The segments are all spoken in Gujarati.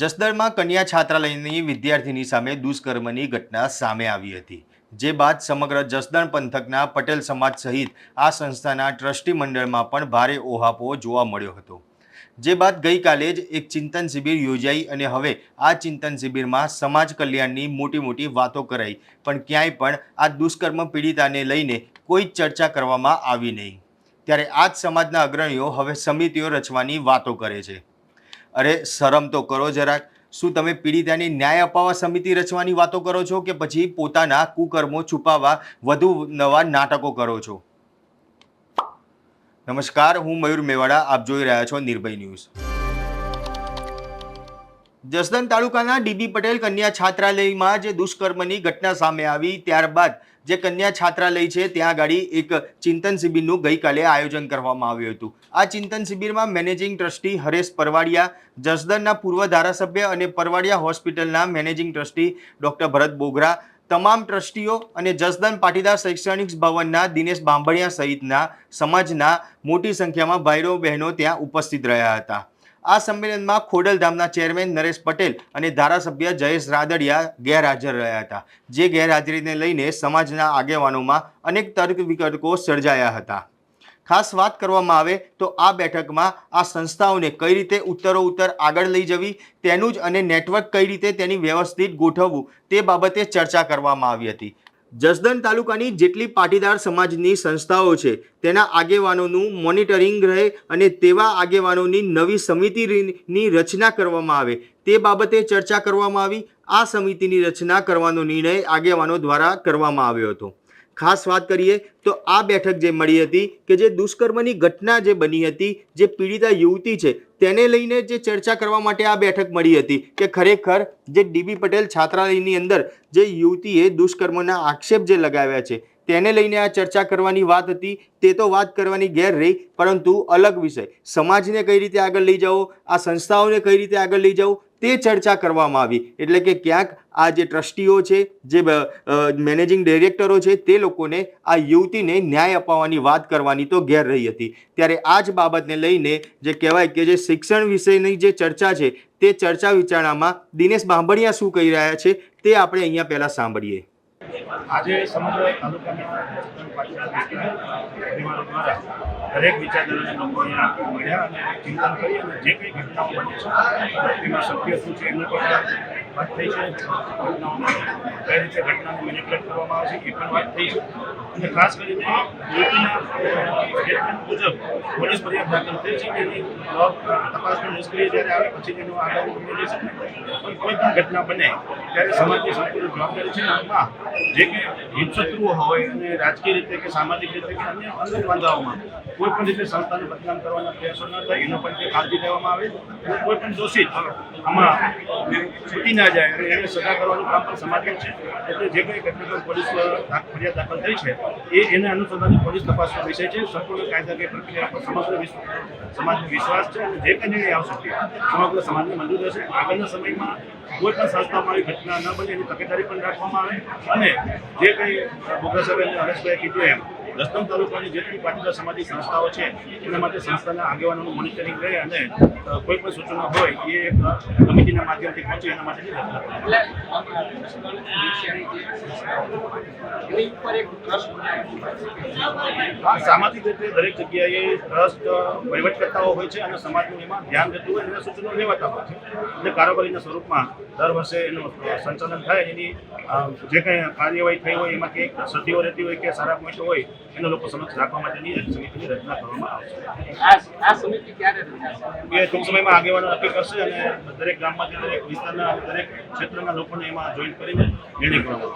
જસદણમાં કન્યા છાત્રાલયની વિદ્યાર્થીની સામે દુષ્કર્મની ઘટના સામે આવી હતી, જે બાદ સમગ્ર જસદણ પંથકના પટેલ સમાજ સહિત આ સંસ્થાના ટ્રસ્ટી મંડળમાં પણ ભારે ઓહાપો જોવા મળ્યો હતો. જે બાદ ગઈકાલે જ એક ચિંતન શિબિર યોજાઈ અને હવે આ ચિંતન શિબિરમાં સમાજ કલ્યાણની મોટી મોટી વાતો કરાઈ, પણ ક્યાંય પણ આ દુષ્કર્મ પીડિતાને લઈને કોઈ ચર્ચા કરવામાં આવી નહીં. ત્યારે આ જ સમાજના અગ્રણીઓ હવે સમિતિઓ રચવાની વાતો કરે છે. અરે, શરમ તો કરો જરાક. શું તમે પીડિતાને ન્યાય અપાવવા સમિતિ રચવાની વાતો કરો છો કે પછી પોતાના કુકર્મો છુપાવવા વધુ નવા નાટકો કરો છો? નમસ્કાર, હું મયુર મેવાડા, આપ જોઈ રહ્યા છો નિર્ભય ન્યૂઝ. જસદણ તાલુકાના ડીબી પટેલ કન્યા છાત્રાલયમાં જે દુષ્કર્મની ઘટના સામે આવી, ત્યારબાદ જે કન્યા છાત્રાલય છે, ત્યાં આગળ એક ચિંતન શિબિરનું ગઈકાલે આયોજન કરવામાં આવ્યું હતું. આ ચિંતન શિબિરમાં મેનેજિંગ ટ્રસ્ટી હરેશ પરવાડિયા જસદનના પૂર્વ ધારાસભ્ય અને પરવાડિયા હોસ્પિટલના managing trustee doctor Bharat Bogra, તમામ ટ્રસ્ટીઓ અને જસદન પાટીદાર શૈક્ષણિક ભવનના દિનેશ બાંભણિયા સહિતના સમાજના મોટી સંખ્યામાં ભાઈઓ બહેનો ત્યાં ઉપસ્થિત રહ્યા હતા. આ સંમેલનમાં ખોડલધામના ચેરમેન નરેશ પટેલ અને ધારાસભ્ય જયેશ રાદડિયા ગેરહાજર રહ્યા હતા, જે ગેરહાજરીને લઈને સમાજના આગેવાનોમાં અનેક તર્ક વિતર્કો સર્જાયા હતા. ખાસ વાત કરવામાં આવે તો આ બેઠકમાં આ સંસ્થાઓને કઈ રીતે ઉત્તરો ઉત્તર આગળ લઈ જવી, તેનું જ અને નેટવર્ક કઈ રીતે તેની વ્યવસ્થિત ગોઠવવું તે બાબતે ચર્ચા કરવામાં આવી હતી. જસદણ તાલુકાની જેટલી પાટીદાર સમાજની સંસ્થાઓ છે, તેના આગેવાનોનું મોનિટરિંગ રહે અને તેવા આગેવાનોની નવી સમિતિની રચના કરવામાં આવે, તે બાબતે ચર્ચા કરવામાં આવી. આ સમિતિની રચના કરવાનો નિર્ણય આગેવાનો દ્વારા કરવામાં આવ્યો હતો. ખાસ વાત કરીએ તો આ બેઠક જે મળી હતી કે જે દુષ્કર્મની ઘટના જે બની હતી, જે પીડિતા યુવતી છે, તેને લઈને જે ચર્ચા કરવા માટે આ બેઠક મળી હતી કે ખરેખર જે ડીબી પટેલ છાત્રાલયની અંદર જે યુવતીએ દુષ્કર્મના આક્ષેપ જે લગાવ્યા છે, તેને લઈને આ ચર્ચા કરવાની વાત હતી, તે તો વાત કરવાની ગેર રહી, પરંતુ અલગ વિષય. સમાજને કઈ રીતે આગળ લઈ જાઓ, આ સંસ્થાઓને કઈ રીતે આગળ લઈ જાઓ, તે ચર્ચા કરવામાં આવી. એટલે કે ક્યાંક આ જે ટ્રસ્ટીઓ છે, જે મેનેજિંગ ડિરેક્ટરો છે, તે લોકોને આ યુવતીને ન્યાય અપાવવાની વાત કરવાની તો ગેર રહી હતી. ત્યારે આ જ બાબતને લઈને જે કહેવાય કે જે શિક્ષણ વિષયની જે ચર્ચા છે, તે ચર્ચા વિચારણામાં દિનેશ બાંભણિયા શું કહી રહ્યા છે, તે આપણે અહીંયા પહેલાં સાંભળીએ. આજે સમગ્ર તાલુકાના દ્વારા દરેક વિચારધારાના લોકો અહીંયા મળ્યા અને ચિંતન કરી અને જે કંઈ ઘટનાઓ બની છે, તેમાં સત્ય શું છે, એનું પણ વાત થઈ છે. ઘટનાઓમાં કઈ રીતે ઘટનાને મેનિપ્યુલેટ કરવામાં આવે છે, એ પણ વાત થઈ છે. અને ખાસ કરીને યુવતીના સ્ટેટમેન્ટ મુજબ પોલીસ ફરિયાદ દાખલ થઈ છે એની તપાસનો નિષ્ક્રિય જ્યારે આવે, પછી તેનો આગળ પણ કોઈ પણ ઘટના બને, ત્યારે સમાજની સંપૂર્ણ જવાબદારી છે આમાં જે કે હિતશત્રુઓ હોય અને રાજકીય રીતે કે સામાજિક રીતે કે અન્ય અંગત વાંધાઓમાં કોઈ પણ રીતે સંસ્થાને બદનામ કરવાના પ્રયાસો ન થાય, એનો પણ તે કાળજી લેવામાં આવે અને કોઈ પણ દોષિત આમાં છૂટી ના જાય અને એને સજા કરવાનું કામ પણ સમાજ છે. એટલે જે કંઈ ઘટના પર પોલીસ ફરિયાદ દાખલ થઈ છે, એ એને અનુસંધાને પોલીસ તપાસનો વિષય છે. સંપૂર્ણ કાયદાકીય પ્રક્રિયા પર સમગ્ર વિશ્વ સમાજનો વિશ્વાસ છે અને જે કંઈ નિર્ણય આવશે સમગ્ર સમાજને મંજૂર રહેશે આગળના સમયમાં કોઈ પણ સંસ્થામાં આવી ઘટના ન બને એની તકેદારી પણ રાખવામાં આવે. અને જે કંઈ બોગરા સાહેબ અને હરેશભાઈએ કીધું એમ રસ્તમ તાલુકાની જેટલી પાટીદાર સમાજની સંસ્થાઓ છે એના માટે સંસ્થાના આગેવાનોનું મોનિટરિંગ રહે અને કોઈ પણ સૂચનો હોય એ કમિટીના માધ્યમથી પહોંચે એના માટે હા, સામાજિક રીતે દરેક જગ્યાએ ટ્રસ્ટ વહીવટકર્તાઓ હોય છે અને સમાજનું એમાં ધ્યાન રહેતું હોય એના સૂચનો લેવાતા હોય છે. એટલે કારોબારીના સ્વરૂપમાં દર વર્ષે એનું સંચાલન થાય એની જે કંઈ કાર્યવાહી થઈ હોય એમાં કંઈક સદીઓ રહેતી હોય કે સારા પોઈન્ટ હોય એના લોકો સમક્ષ રાખવા માટેની સમિતિની રચના કરવામાં આવશે આ સમિતિ ક્યારે રચાશે? એ ટૂંક સમયમાં આગેવાનો નક્કી કરશે અને દરેક ગામમાંથી દરેક વિસ્તારના દરેક ક્ષેત્રના લોકોને એમાં જોઈન કરીને નિર્ણય કરવામાં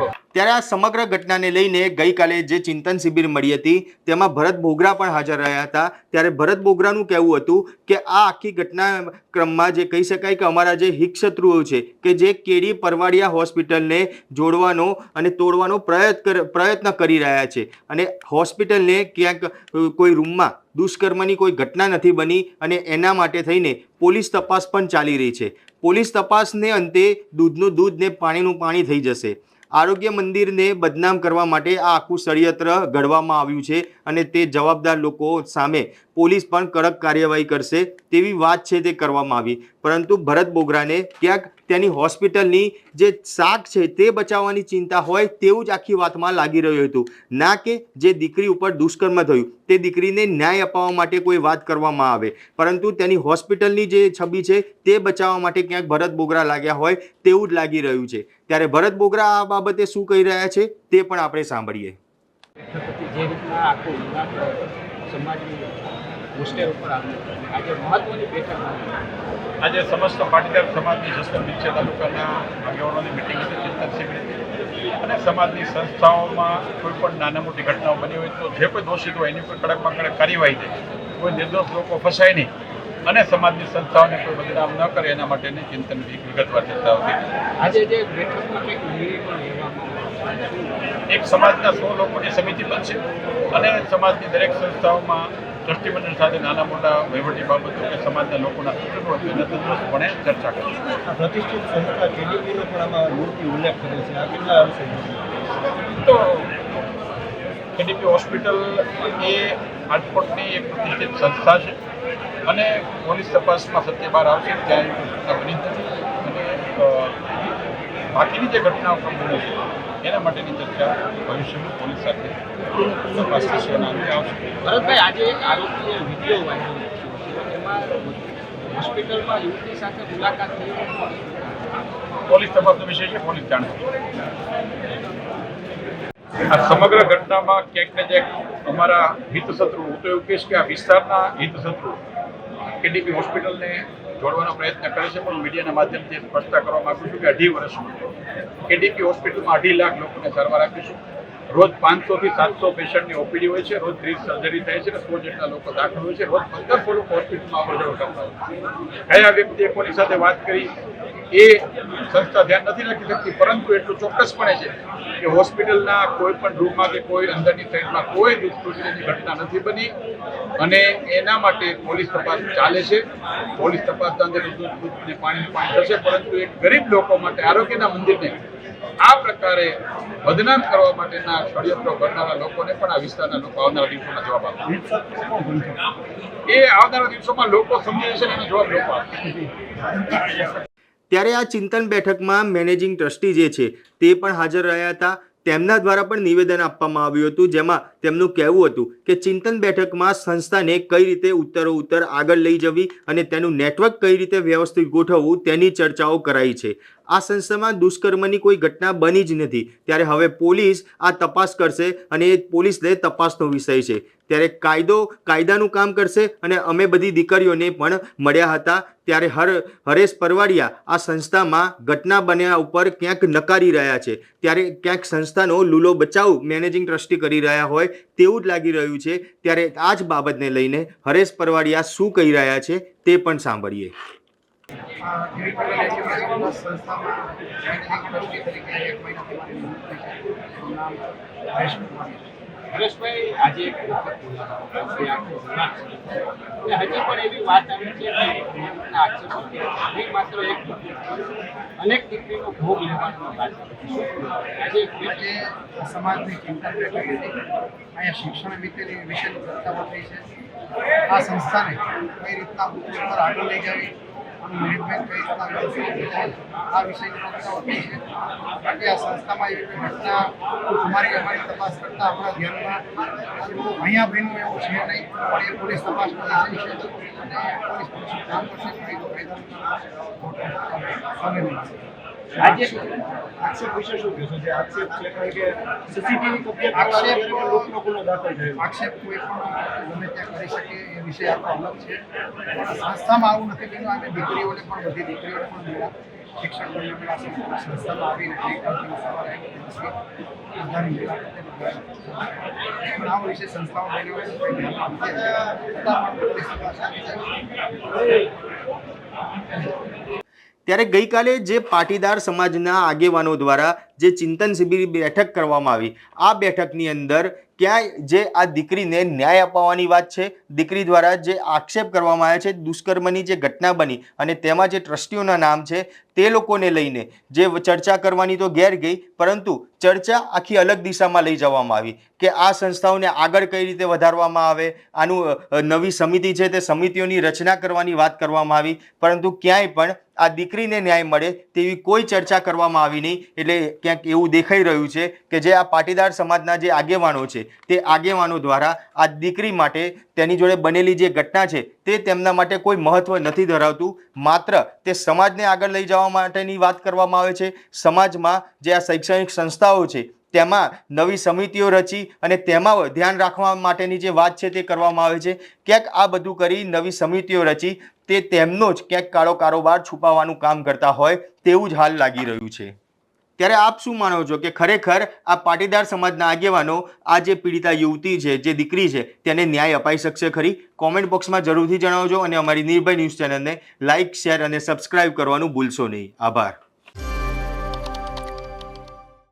આવશે. ત્યારે આ સમગ્ર ઘટનાને લઈને ગઈકાલે જે ચિંતન શિબિર મળી હતી, તેમાં ભરત બોગરા પણ હાજર રહ્યા હતા. ત્યારે ભરત બોગરાનું કહેવું હતું કે આ આખી ઘટના ક્રમમાં જે કહી શકાય કે અમારા જે હિતશત્રુઓ છે, કે જે કેડી પરવાડિયા હોસ્પિટલને જોડવાનો અને તોડવાનો પ્રયત્ન પ્રયત્ન કરી રહ્યા છે. અને હોસ્પિટલને ક્યાંક કોઈ રૂમમાં દુષ્કર્મની કોઈ ઘટના નથી બની અને એના માટે થઈને પોલીસ તપાસ પણ ચાલી રહી છે. પોલીસ તપાસને અંતે દૂધનું દૂધ ને પાણીનું પાણી થઈ જશે. આરોગ્ય મંદિરને બદનામ કરવા માટે આ આખું ષડયંત્ર ઘડવામાં આવ્યું છે અને તે જવાબદાર લોકો સામે પોલીસ પણ કડક કાર્યવાહી કરશે તેવી વાત છે તે કરવામાં આવી. પરંતુ ભરત બોગરાને ક્યાંક તેની હોસ્પિટલની જે શાક છે તે બચાવવાની ચિંતા હોય તેવું જ આખી વાતમાં લાગી રહ્યું હતું. ના કે જે દીકરી ઉપર દુષ્કર્મ થયું. તે દીકરીને ન્યાય અપાવવા માટે કોઈ વાત કરવામાં આવે. પરંતુ તેની હોસ્પિટલની જે છબી છે તે બચાવવા માટે ક્યાંક ભરત બોગરા લાગ્યા હોય તેવું જ લાગી રહ્યું છે. ત્યારે ભરત બોગરા આ બાબતે શું કહી રહ્યા છે તે પણ આપણે સાંભળીએ. જે રીતના આખો સમાજની મુશ્કેલ ઉપર આજે મહત્વની બેઠક આજે સમસ્ત પાટીદાર સમાજની જસદણ છે તાલુકાના આગેવાનોની મિટિંગ હતી ચિંતન શિબિર હતી. અને સમાજની સંસ્થાઓમાં કોઈ પણ નાના મોટી ઘટનાઓ બની હોય તો જે કોઈ દોષિત હોય એની ઉપર કડકમાં કડક કાર્યવાહી થાય કોઈ નિર્દોષ લોકો ફસાય નહીં. અને સમાજની સંસ્થાઓને કોઈ બદનામ ન કરે એના માટેની ચિંતન વિગતવાર ચર્ચા હતી આજે જે એક સમાજના સો લોકોની સમિતિ બનશે અને સમાજની દરેક સંસ્થાઓમાં ટ્રસ્ટીમંડળ સાથે નાના મોટા વહીવટી બાબતો કે સમાજના લોકોના સૂચનો હોય તંદુરસ્તપણે ચર્ચા કરી પ્રતિષ્ઠિત સંસ્થા કેડીપીનો પણ આમાં મૂર્તિ ઉલ્લેખ કરે છે. આ કેટલા અંશે તો કેડીપી હોસ્પિટલ એ રાજકોટની એક પ્રતિષ્ઠિત સંસ્થા છે. અને પોલીસ તપાસમાં સત્ય બહાર આવશે ત્યાં ઘટના બની નથી. અને બાકીની જે ઘટનાઓ બને છે એના માટેની ચર્ચા ભવિષ્યમાં પોલીસ સાથે તપાસ થશે અને અંતે આવશે. ભરતભાઈ આજે એક આરોપીએ વીડિયો વાંચ્યો એમાં હોસ્પિટલમાં યુવતી સાથે મુલાકાત થઈ પોલીસ તપાસનો વિષય છે પોલીસ જાણે આ સમગ્ર ઘટનામાં ક્યાંક ને ક્યાંક અમારા હિતશત્રુ હું તો એવું કહીશ કે આ વિસ્તારના હિતશત્રુ કેડીપી હોસ્પિટલને જોડવાનો પ્રયત્ન કરે છે, પણ મીડિયાના માધ્યમથી સ્પષ્ટતા કરવા માગું છું કે અઢી વર્ષમાં કેડીપી હોસ્પિટલમાં અઢી લાખ લોકોને સારવાર આપીશું. રોજ પાંચસોથી સાતસો પેશન્ટની ઓપીડી હોય છે, રોજ ત્રીસ સર્જરી થાય છે અને સો જેટલા લોકો દાખલ હોય છે. રોજ પંદરસો લોકો હોસ્પિટલમાં અવર જવર કરતા હોય કયા વ્યક્તિએ કોની સાથે વાત કરી? એ સંસ્થા ધ્યાન નથી રાખી શકતી, પરંતુ એટલું ચોક્કસપણે છે કે હોસ્પિટલના કોઈ પણ રૂમમાં કે કોઈ અંદરની સાઈડમાં કોઈ દુષ્કૃત્યની ઘટના નથી બની અને એના માટે પોલીસ તપાસ ચાલે છે. પોલીસ તપાસના અંદર દૂધ પાણી થશે, પરંતુ એક ગરીબ લોકો માટે આરોગ્યના મંદિરને આ પ્રકારે બદનામ કરવા માટેના ષડયંત્રો કરનારા લોકોને પણ આ વિસ્તારના લોકો આવનારા દિવસોમાં જવાબ આપશે એ આવનારા દિવસોમાં લોકો સમજી અને એનો જવાબ લોકો આપશે ત્યારે આ ચિંતન બેઠકમાં મેનેજિંગ ટ્રસ્ટી જે છે તે પણ હાજર રહ્યા હતા. તેમના દ્વારા પણ નિવેદન આપવામાં આવ્યું હતું, જેમાં તેમનું કહેવું હતું કે ચિંતન બેઠકમાં સંસ્થાને કઈ રીતે ઉત્તરો ઉત્તર આગળ લઈ જવી અને તેનું નેટવર્ક કઈ રીતે વ્યવસ્થિત ગોઠવવું તેની ચર્ચાઓ કરાઈ છે. આ સંસ્થામાં દુષ્કર્મની કોઈ ઘટના બની જ નથી. ત્યારે હવે પોલીસ આ તપાસ કરશે અને એ પોલીસને તપાસનો વિષય છે. ત્યારે કાયદો કાયદાનું કામ કરશે અને અમે બધી દીકરીઓને પણ મળ્યા હતા. ત્યારે હર હરેશ પરવાડિયા આ સંસ્થામાં ઘટના બન્યા ઉપર ક્યાંક નકારી રહ્યા છે. ત્યારે ક્યાંક સંસ્થાનો લૂલો બચાવ મેનેજિંગ ટ્રસ્ટી કરી રહ્યા હોય તેવું જ લાગી રહ્યું છે. ત્યારે આ જ બાબતને લઈને હરેશ પરવાડિયા શું કહી રહ્યા છે તે પણ સાંભળીએ. હરેશભાઈ, આજે એક હજી પણ એવી વાત આવી છે આક્ષેપો નહીં માત્ર એક અનેક દીકરીનો ભોગ લેવાનો. આજે સમાજની ચિંતા કરી અહીંયા શિક્ષણ વિશેની વિશેની ચર્ચાઓ થઈ છે. આ સંસ્થાને કઈ રીતના ઉચ્ચ પર આગળ લઈ જવી? આ વિષયની ચર્ચાઓ થઈ છે બાકી આ સંસ્થામાં એવી ઘટના અમારી તપાસ કરતા આપણા ધ્યાનમાં અહીંયા બન્યું એવું છે. નહીં પોલીસ તપાસનો વિષય છે અને પોલીસ કામ આક્ષેપ વિશે શું કહેશો છે આક્ષેપ થયો આક્ષેપ કોઈ પણ ગમે ત્યાં કરી શકે એ વિષય આખો અલગ છે સંસ્થામાં આવું નથી બન્યું અને દીકરીઓને પણ બધી દીકરીઓને પણ મળ્યા મળ્યા સંસ્થામાં આવીને વિષય સંસ્થામાં બન્યો હોય ત્યારે ગઈકાલે જે પાટીદાર સમાજના આગેવાનો દ્વારા જે ચિંતન શિબિર બેઠક કરવામાં આવી. આ બેઠકની અંદર ક્યાંય જે આ દીકરીને ન્યાય અપાવવાની વાત છે, દીકરી દ્વારા જે આક્ષેપ કરવામાં આવ્યા છે, દુષ્કર્મની જે ઘટના બની અને તેમાં જે ટ્રસ્ટીઓના નામ છે, તે લોકોને લઈને જે ચર્ચા કરવાની તો ગેર ગઈ, પરંતુ ચર્ચા આખી અલગ દિશામાં લઈ જવામાં આવી કે આ સંસ્થાઓને આગળ કઈ રીતે વધારવામાં આવે, આનું નવી સમિતિ છે તે સમિતિઓની રચના કરવાની વાત કરવામાં આવી, પરંતુ ક્યાંય પણ આ દીકરીને ન્યાય મળે તેવી કોઈ ચર્ચા કરવામાં આવી નહીં, એટલે ક્યાંક એવું દેખાઈ રહ્યું છે કે જે આ પાટીદાર સમાજના જે આગેવાનો છે, તે આગેવાનો દ્વારા આ દીકરી માટે તેની જોડે બનેલી જે ઘટના છે, તે તેમના માટે કોઈ મહત્વ નથી ધરાવતું. માત્ર તે સમાજને આગળ લઈ જવા માટેની વાત કરવામાં આવે છે. સમાજમાં જે આ શૈક્ષણિક સંસ્થાઓ છે, તેમાં નવી સમિતિઓ રચી અને તેમાં ધ્યાન રાખવા માટેની જે વાત છે, તે કરવામાં આવે છે. ક્યાંક આ બધું કરી નવી સમિતિઓ રચી, તે તેમનો જ ક્યાંક કાળો કારોબાર છુપાવવાનું કામ કરતા હોય, તેવું જ હાલ લાગી રહ્યું છે. ત્યારે આપ શું માનો છો કે ખરેખર આ પાટીદાર સમાજના આગેવાનો આ જે પીડિતા યુવતી છે, જે દીકરી છે, તેને ન્યાય અપાઈ શકશે ખરી? કોમેન્ટ બોક્સમાં જરૂરથી જણાવજો અને અમારી નિર્ભય ન્યૂઝ ચેનલને લાઇક, શેર અને સબસ્ક્રાઇબ કરવાનું ભૂલશો નહીં. આભાર.